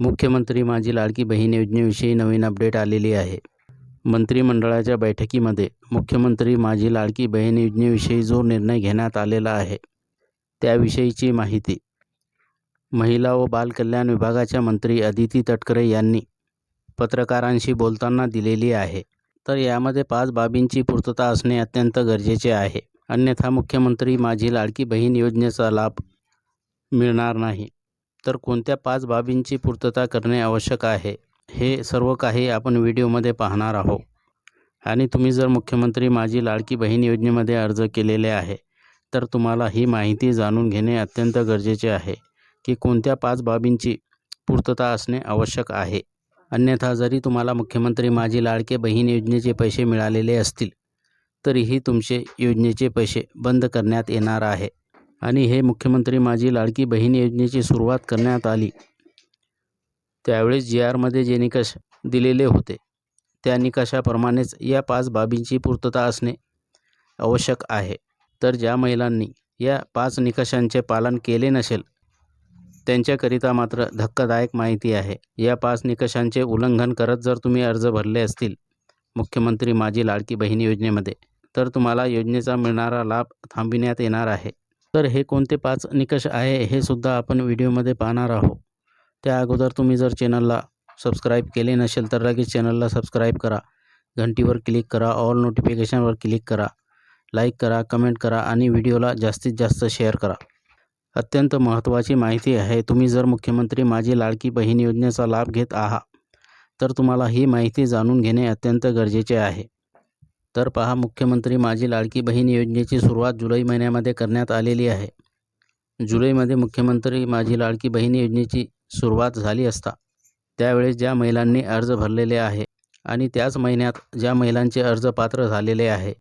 मुख्यमंत्री माझी लाडकी बहीण योजनेविषयी नवीन अपडेट आलेली आहे. मंत्रिमंडळाच्या बैठकीमध्ये मुख्यमंत्री माझी लाडकी बहीण योजनेविषयी जो निर्णय घेण्यात आलेला आहे त्याविषयीची माहिती. महिला व बालकल्याण विभागाच्या मंत्री अदिती तटकरे यांनी पत्रकारांशी बोलताना दिलेली आहे. तर यामध्ये पाच बाबींची पूर्तता असणे अत्यंत गरजेचे आहे. अन्यथा मुख्यमंत्री माझी लाडकी बहीण योजनेचा लाभ मिळणार नाही. तर कोणत्या पाच बाबींची पूर्तता करणे आवश्यक आहे हे सर्व काही आपण व्हिडिओमध्ये पाहणार आहोत. आणि तुम्ही जर मुख्यमंत्री माझी लाडकी बहीण योजनेमध्ये अर्ज केलेले आहे तर तुम्हाला ही माहिती जाणून घेणे अत्यंत गरजेचे आहे की कोणत्या पाच बाबींची पूर्तता असणे आवश्यक आहे. अन्यथा जरी तुम्हाला मुख्यमंत्री माझी लाडके बहीण योजनेचे पैसे मिळालेले असतील तरीही तुमचे योजनेचे पैसे बंद करण्यात येणार आहे. आणि हे मुख्यमंत्री माझी लाडकी बहीण योजनेची सुरुवात करण्यात आली. त्यावेळेस जी आरमध्ये जे निकष दिलेले होते त्या निकषाप्रमाणेच या पाच बाबींची पूर्तता असणे आवश्यक आहे. तर ज्या महिलांनी या पाच निकषांचे पालन केले नसेल त्यांच्याकरिता मात्र धक्कादायक माहिती आहे. या पाच निकषांचे उल्लंघन करत जर तुम्ही अर्ज भरले असतील मुख्यमंत्री माझी लाडकी बहीण योजनेमध्ये तर तुम्हाला योजनेचा मिळणारा लाभ थांबविण्यात येणार आहे. तर हे कोणते पाच निकष आहे हे सुद्धा आपण व्हिडिओमध्ये पाहणार आहोत. त्या अगोदर तुम्ही जर चॅनलला सबस्क्राईब केले नसेल तर लगेच चॅनलला सबस्क्राईब करा. घंटीवर क्लिक करा ऑल नोटिफिकेशनवर क्लिक करा लाईक करा कमेंट करा आणि व्हिडिओला जास्तीत जास्त शेअर करा. अत्यंत महत्त्वाची माहिती आहे तुम्ही जर मुख्यमंत्री माझी लाडकी बहीण योजनेचा लाभ घेत आहात तर तुम्हाला ही माहिती जाणून घेणे अत्यंत गरजेचे आहे. तर पहा मुख्यमंत्री माझी लाडकी बहीण योजनेची सुरुवात जुलै महिन्यामध्ये करण्यात आलेली आहे. जुलैमध्ये मुख्यमंत्री माझी लाडकी बहीण योजनेची सुरुवात झाली असता त्यावेळेस ज्या महिलांनी अर्ज भरलेले आहे आणि त्याच महिन्यात ज्या महिलांचे अर्ज पात्र झालेले आहे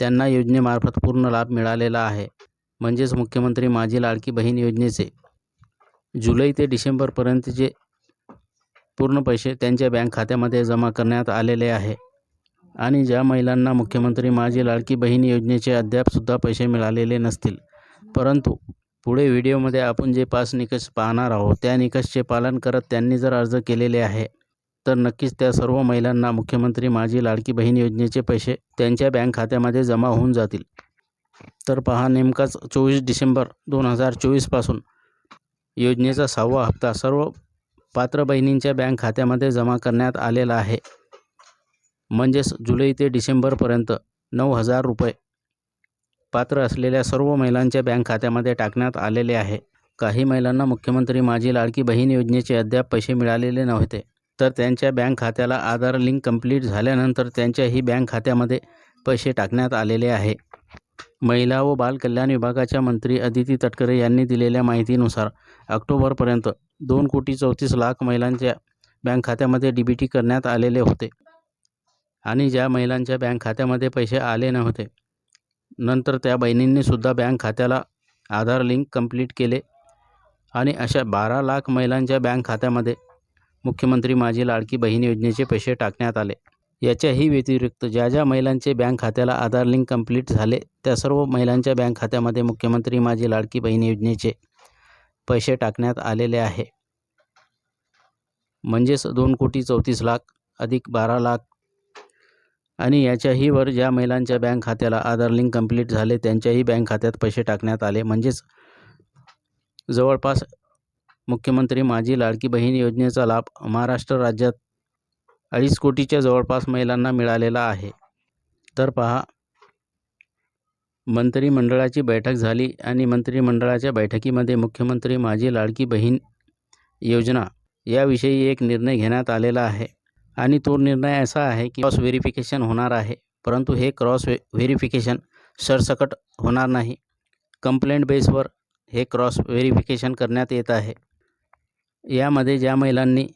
त्यांना योजनेमार्फत पूर्ण लाभ मिळालेला आहे. म्हणजेच मुख्यमंत्री माझी लाडकी बहीण योजनेचे जुलै ते डिसेंबरपर्यंतचे पूर्ण पैसे त्यांच्या बँक खात्यामध्ये जमा करण्यात आलेले आहे. आणि ज्या महिलांना मुख्यमंत्री माझी लाडकी बहीण योजनेचे अद्यापसुद्धा पैसे मिळालेले नसतील. परंतु पुढे व्हिडिओमध्ये आपण जे पाच निकष पाहणार आहोत त्या निकषचे पालन करत त्यांनी जर अर्ज केलेले आहे तर नक्कीच त्या सर्व महिलांना मुख्यमंत्री माझी लाडकी बहीण योजनेचे पैसे त्यांच्या बँक खात्यामध्ये जमा होऊन जातील. तर पहा नेमकाच चोवीस डिसेंबर दोन हजार चोवीसपासून योजनेचा सहावा हप्ता सर्व पात्र बहिणींच्या बँक खात्यामध्ये जमा करण्यात आलेला आहे. म्हणजेच जुलै ते डिसेंबरपर्यंत नऊ हजार रुपये पात्र असलेल्या सर्व महिलांच्या बँक खात्यामध्ये टाकण्यात आलेले आहे. काही महिलांना मुख्यमंत्री माझी लाडकी बहीण योजनेचे अद्याप पैसे मिळालेले नव्हते. तर त्यांच्या बँक खात्याला आधार लिंक कंप्लीट झाल्यानंतर त्यांच्याही बँक खात्यामध्ये पैसे टाकण्यात आलेले आहे. महिला व बालकल्याण विभागाच्या मंत्री अदिती तटकरे यांनी दिलेल्या माहितीनुसार ऑक्टोबरपर्यंत दोन कोटी चौतीस लाख महिलांच्या बँक खात्यामध्ये डी बी टी करण्यात आलेले होते. आणि ज्या महिलांच्या बँक खात्यामध्ये पैसे आले नव्हते. नंतर त्या बहिणींनीसुद्धा बँक खात्याला आधार लिंक कंप्लीट केले. आणि अशा बारा लाख महिलांच्या बँक खात्यामध्ये मुख्यमंत्री माझी लाडकी बहीण योजनेचे पैसे टाकण्यात आले. याच्याही व्यतिरिक्त ज्या ज्या महिलांचे बँक खात्याला आधार लिंक कंप्लीट झाले त्या सर्व महिलांच्या बँक खात्यामध्ये मुख्यमंत्री माझी लाडकी बहीण योजनेचे पैसे टाकण्यात आलेले आहे. म्हणजेच दोन कोटी चौतीस लाख अधिक बारा लाख आणि याच्याही वर ज्या महिलांच्या बँक खात्याला आधार लिंक कंप्लीट झाले त्यांच्याही बँक खात्यात पैसे टाकण्यात आले. म्हणजेच जवळपास मुख्यमंत्री माझी लाडकी बहीण योजनेचा लाभ महाराष्ट्र राज्यात अडीच कोटीच्या जवळपास महिलांना मिळालेला आहे. तर पहा मंत्रिमंडळाची बैठक झाली आणि मंत्रिमंडळाच्या बैठकीमध्ये मुख्यमंत्री माझी लाडकी बहीण योजना याविषयी एक निर्णय घेण्यात आलेला आहे. आणि तो निर्णय असा आहे की क्रॉस व्हेरिफिकेशन होणार आहे. परंतु हे क्रॉस व्हे व्हेरिफिकेशन सरसकट होणार नाही. कंप्लेंट बेसवर हे क्रॉस व्हेरिफिकेशन करण्यात येत आहे. यामध्ये ज्या महिलांनी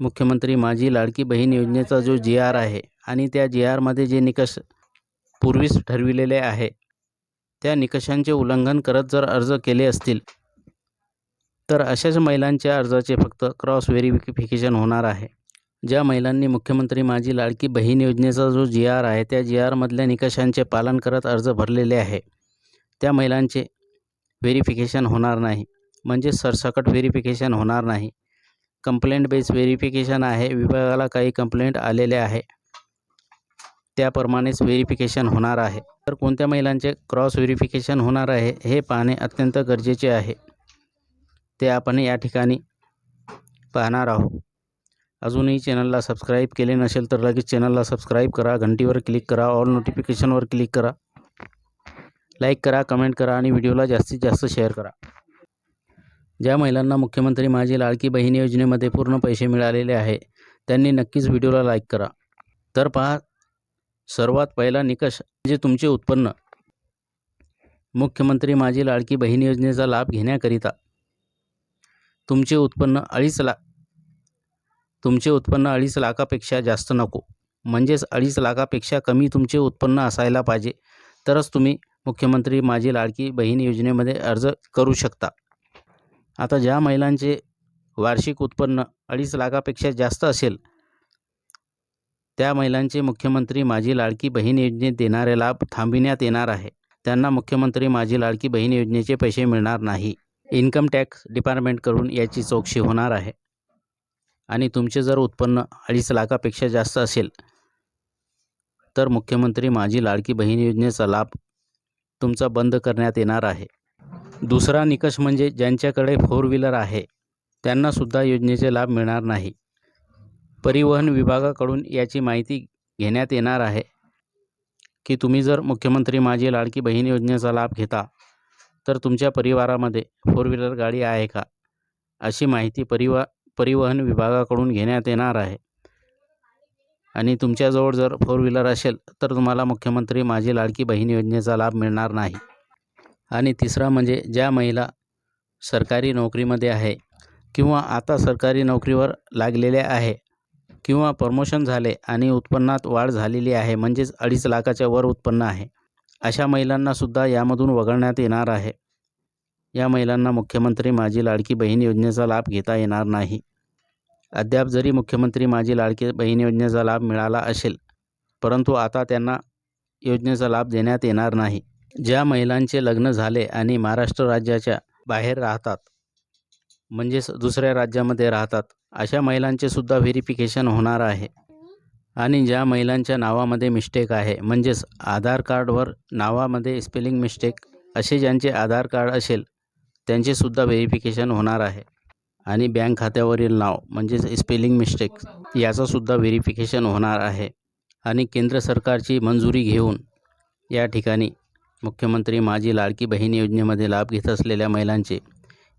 मुख्यमंत्री माझी लाडकी बहीण योजनेचा जो जी आर आहे आणि त्या जी आरमध्ये जे निकष पूर्वीच ठरविलेले आहे त्या निकषांचे उल्लंघन करत जर अर्ज केले असतील तर अशाच महिलांच्या अर्जाचे फक्त क्रॉस व्हेरिफिकेशन होणार आहे. ज्या महिलांनी मुख्यमंत्री माझी लाडकी बहीण योजनेचा जो जी आर आहे त्या जी आरमधल्या निकषांचे पालन करत अर्ज भरलेले आहे. त्या महिलांचे व्हेरिफिकेशन होणार नाही. म्हणजे सरसकट व्हेरिफिकेशन होणार नाही. कंप्लेंट बेस व्हेरिफिकेशन आहे. विभागाला काही कंप्लेंट आलेले आहे. त्याप्रमाणेच व्हेरिफिकेशन होणार आहे. तर कोणत्या महिलांचे क्रॉस व्हेरिफिकेशन होणार आहे हे पाहणे अत्यंत गरजेचे आहे. ते आपण या ठिकाणी पाहणार आहोत. अजूनही चॅनलला सबस्क्राईब केले नसेल तर लगेच चॅनलला सबस्क्राईब करा घंटीवर क्लिक करा ऑल नोटिफिकेशनवर क्लिक करा. लाईक करा कमेंट करा आणि व्हिडिओला जास्तीत जास्त शेअर करा. ज्या महिलांना मुख्यमंत्री माझी लाडकी बहीण योजनेमध्ये पूर्ण पैसे मिळालेले आहे त्यांनी नक्कीच व्हिडिओला लाईक करा. तर पहा सर्वात पहिला निकष म्हणजे तुमचे उत्पन्न. मुख्यमंत्री माझी लाडकी बहीण योजनेचा लाभ घेण्याकरिता तुमचे उत्पन्न अडीच लाख तुमचे उत्पन्न अडीच लाखापेक्षा जास्त नको. म्हणजेच अडीच लाखापेक्षा कमी तुमचे उत्पन्न असायला पाहिजे. तरच तुम्ही मुख्यमंत्री माझी लाडकी बहीण योजनेमध्ये अर्ज करू शकता. आता ज्या महिलांचे वार्षिक उत्पन्न अडीच लाखापेक्षा जास्त असेल त्या महिलांचे मुख्यमंत्री माझी लाडकी बहीण योजनेत देणारे लाभ थांबविण्यात येणार आहे. त्यांना मुख्यमंत्री माझी लाडकी बहीण योजनेचे पैसे मिळणार नाही. इन्कम टॅक्स डिपार्टमेंटकडून याची चौकशी होणार आहे. आणि तुमचे जर उत्पन्न अडीच लाखापेक्षा जास्त असेल तर मुख्यमंत्री माझी लाडकी बहीण योजनेचा लाभ तुमचा बंद करण्यात येणार आहे. दुसरा निकष म्हणजे ज्यांच्याकडे फोर व्हीलर आहे त्यांनासुद्धा योजनेचे लाभ मिळणार नाही. परिवहन विभागाकडून याची माहिती घेण्यात येणार आहे की तुम्ही जर मुख्यमंत्री माझी लाडकी बहीण योजनेचा लाभ घेता तर तुमच्या परिवारामध्ये फोर व्हीलर गाडी आहे का? अशी माहिती परिवा परिवहन विभागाकडून घेण्यात येणार आहे. आणि तुमच्याजवळ जर फोर व्हीलर असेल तर तुम्हाला मुख्यमंत्री माझी लाडकी बहीण योजनेचा लाभ मिळणार नाही. आणि तिसरा म्हणजे ज्या महिला सरकारी नोकरीमध्ये आहे किंवा आता सरकारी नोकरीवर लागलेल्या आहे किंवा प्रमोशन झाले आणि उत्पन्नात वाढ झालेली आहे म्हणजेच अडीच लाखाच्या वर उत्पन्न आहे अशा महिलांनासुद्धा यामधून वगळण्यात येणार आहे. या महिलांना मुख्यमंत्री माझी लाडकी बहीण योजनेचा लाभ घेता येणार नाही. अद्याप जरी मुख्यमंत्री माझी लाडकी बहीण योजनेचा लाभ मिळाला असेल परंतु आता त्यांना योजनेचा लाभ देण्यात येणार नाही. ज्या महिलांचे लग्न झाले आणि महाराष्ट्र राज्याच्या बाहेर राहतात म्हणजेच दुसऱ्या राज्यामध्ये राहतात अशा महिलांचे सुद्धा व्हेरिफिकेशन होणार आहे. आणि ज्या महिलांच्या नावामध्ये मिस्टेक आहे म्हणजेच आधार कार्डवर नावामध्ये स्पेलिंग मिस्टेक असे ज्यांचे आधार कार्ड असेल त्यांचेसुद्धा व्हेरिफिकेशन होणार आहे. आणि बँक खात्यावरील नाव म्हणजेच स्पेलिंग मिस्टेक याचंसुद्धा व्हेरिफिकेशन होणार आहे. आणि केंद्र सरकारची मंजुरी घेऊन या ठिकाणी मुख्यमंत्री माझी लाडकी बहीण योजनेमध्ये लाभ घेत असलेल्या महिलांचे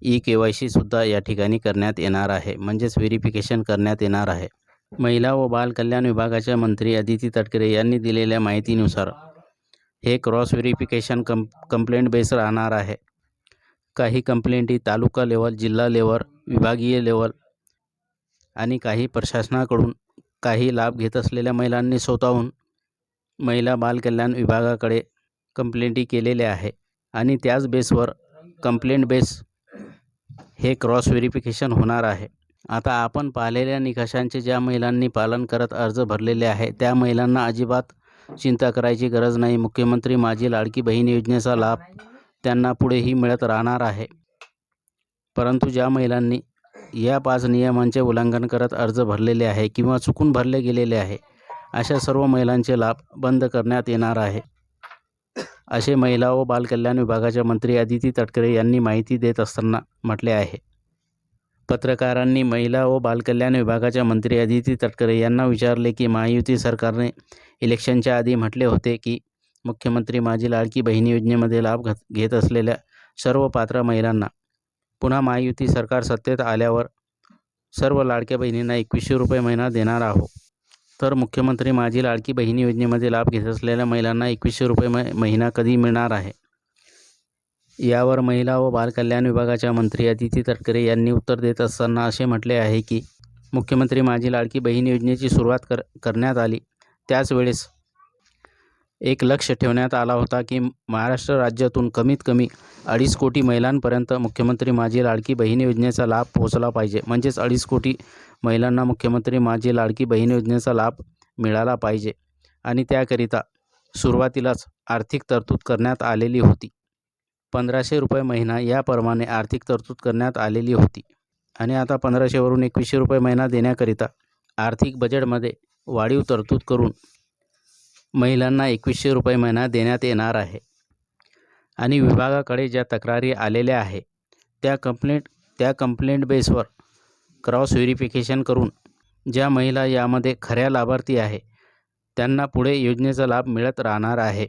ई के वाय सीसुद्धा या ठिकाणी करण्यात येणार आहे. म्हणजेच व्हेरिफिकेशन करण्यात येणार आहे. महिला व बाल कल्याण विभागाच्या मंत्री अदिती तटकरे यांनी दिलेल्या माहितीनुसार हे क्रॉस व्हेरिफिकेशन कं कंप्लेंट बेस राहणार आहे. काही कंप्लेंटी तालुका लेवल जिल्हा लेवल विभागीय लेवल आणि काही प्रशासनाकडून काही लाभ घेत असलेल्या महिलांनी स्वतःहून महिला बालकल्याण विभागाकडे कंप्लेंटी केलेल्या आहे आणि त्याच बेसवर कंप्लेंट बेस हे क्रॉस व्हेरिफिकेशन होणार आहे. आता आपण पाहिलेल्या निकषांचे ज्या महिलांनी पालन करत अर्ज भरलेले आहे त्या महिलांना अजिबात चिंता करायची गरज नाही. मुख्यमंत्री माझी लाडकी बहीण योजनेचा लाभ त्यांना पुढेही मिळत राहणार आहे. परंतु ज्या महिलांनी या पाच नियमांचे उल्लंघन करत अर्ज भरलेले आहे किंवा चुकून भरले गेलेले आहे अशा सर्व महिलांचे लाभ बंद करण्यात येणार आहे. असे महिला व बालकल्याण विभागाच्या मंत्री अदिती तटकरे यांनी माहिती देत असताना म्हटले आहे. पत्रकारांनी महिला व बालकल्याण विभागाच्या मंत्री अदिती तटकरे यांना विचारले की महायुती सरकारने इलेक्शनच्या आधी म्हटले होते की मुख्यमंत्री माझी लाडकी बहिणी योजनेमध्ये लाभ घ घेत असलेल्या सर्व पात्र महिलांना पुन्हा महायुती सरकार सत्तेत आल्यावर सर्व लाडक्या बहिणींना एकवीसशे रुपये महिना देणार आहोत तर मुख्यमंत्री माझी लाडकी बहिणी योजनेमध्ये लाभ घेत असलेल्या महिलांना एकवीसशे रुपये म महिना कधी मिळणार आहे? यावर महिला व बालकल्याण विभागाच्या मंत्री अदिती तटकरे यांनी उत्तर देत असताना असे म्हटले आहे की मुख्यमंत्री माझी लाडकी बहीण योजनेची सुरुवात कर करण्यात आली. त्याच वेळेस एक लक्ष ठेवण्यात आला होता की महाराष्ट्र राज्यातून कमीत कमी अडीच कोटी महिलांपर्यंत मुख्यमंत्री माझी लाडकी बहीण योजनेचा लाभ पोहोचला पाहिजे. म्हणजेच अडीच कोटी महिलांना मुख्यमंत्री माझी लाडकी बहीण योजनेचा लाभ मिळाला पाहिजे. आणि त्याकरिता सुरुवातीलाच आर्थिक तरतूद करण्यात आलेली होती. पंधराशे रुपये महिना याप्रमाणे आर्थिक तरतूद करण्यात आलेली होती. आणि आता पंधराशेवरून एकवीसशे रुपये महिना देण्याकरिता आर्थिक बजेटमध्ये वाढीव तरतूद करून महिलांना एकवीसशे रुपये महिना देण्यात येणार आहे. आणि विभागाकडे ज्या तक्रारी आलेल्या आहे त्या कंप्लेंट त्या कंप्लेंट बेसवर क्रॉस व्हेरिफिकेशन करून ज्या महिला यामध्ये खऱ्या लाभार्थी आहे त्यांना पुढे योजनेचा लाभ मिळत राहणार आहे.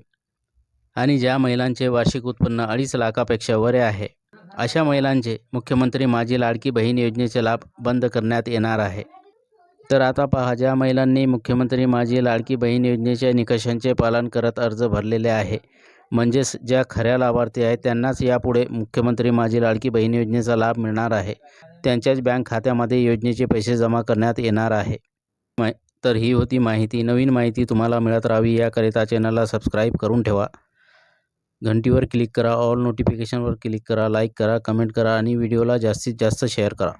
आणि ज्या महिलांचे वार्षिक उत्पन्न अडीच लाखापेक्षा वरे आहे अशा महिलांचे मुख्यमंत्री माझी लाडकी बहीण योजनेचे लाभ बंद करण्यात येणार आहे. तर आता पहा ज्या महिलांनी मुख्यमंत्री माझी लाडकी बहीण योजनेच्या निकषांचे पालन करत अर्ज भरलेले आहे म्हणजेच ज्या खऱ्या लाभार्थी आहेत त्यांनाच यापुढे मुख्यमंत्री माझी लाडकी बहीण योजनेचा लाभ मिळणार आहे. त्यांच्याच बँक खात्यामध्ये योजनेचे पैसे जमा करण्यात येणार आहे. मा तर ही होती माहिती. नवीन माहिती तुम्हाला मिळत राहावी याकरिता चॅनलला सबस्क्राईब करून ठेवा. घंटीवर क्लिक करा ऑल नोटिफिकेशनवर क्लिक करा लाईक करा कमेंट करा आणि व्हिडिओला जास्तीत जास्त शेअर करा.